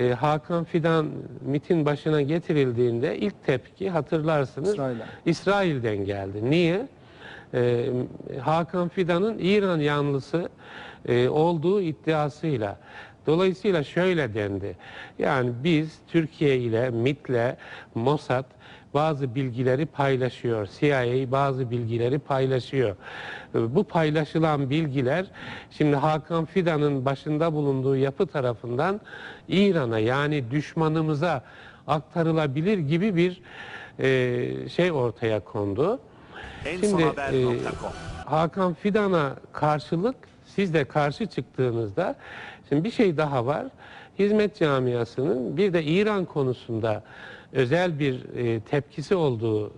E, Hakan Fidan MIT'in başına getirildiğinde ilk tepki hatırlarsınız İsrail'den. İsrail'den geldi. Niye? E, Hakan Fidan'ın İran yanlısı e, olduğu iddiasıyla. Dolayısıyla şöyle dendi. Yani biz Türkiye ile MIT'le Mossad bazı bilgileri paylaşıyor. CIA bazı bilgileri paylaşıyor. E, Bu paylaşılan bilgiler şimdi Hakan Fidan'ın başında bulunduğu yapı tarafından İran'a yani düşmanımıza aktarılabilir gibi bir e, şey ortaya kondu. Şimdi e, Hakan Fidan'a karşılık siz de karşı çıktığınızda şimdi bir şey daha var. Hizmet camiasının bir de İran konusunda özel bir e, tepkisi olduğu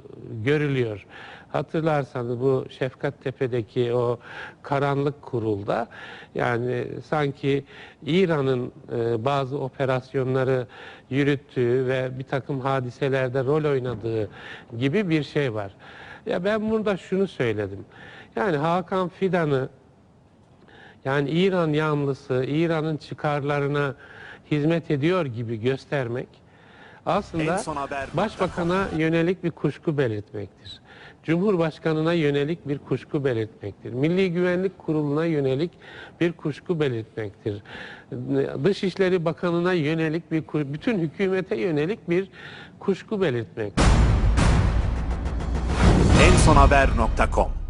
görülüyor. Hatırlarsanız bu Şefkat Tepe'deki o karanlık kurulda yani sanki İran'ın e, bazı operasyonları yürüttüğü ve bir takım hadiselerde rol oynadığı gibi bir şey var. Ya ben burada şunu söyledim. Yani Hakan Fidan'ı yani İran yanlısı, İran'ın çıkarlarına hizmet ediyor gibi göstermek aslında başbakana yönelik bir kuşku belirtmektir. Cumhurbaşkanına yönelik bir kuşku belirtmektir. Milli Güvenlik Kurulu'na yönelik bir kuşku belirtmektir. Dışişleri Bakanı'na yönelik bir bütün hükümete yönelik bir kuşku belirtmek. ensonhaber.com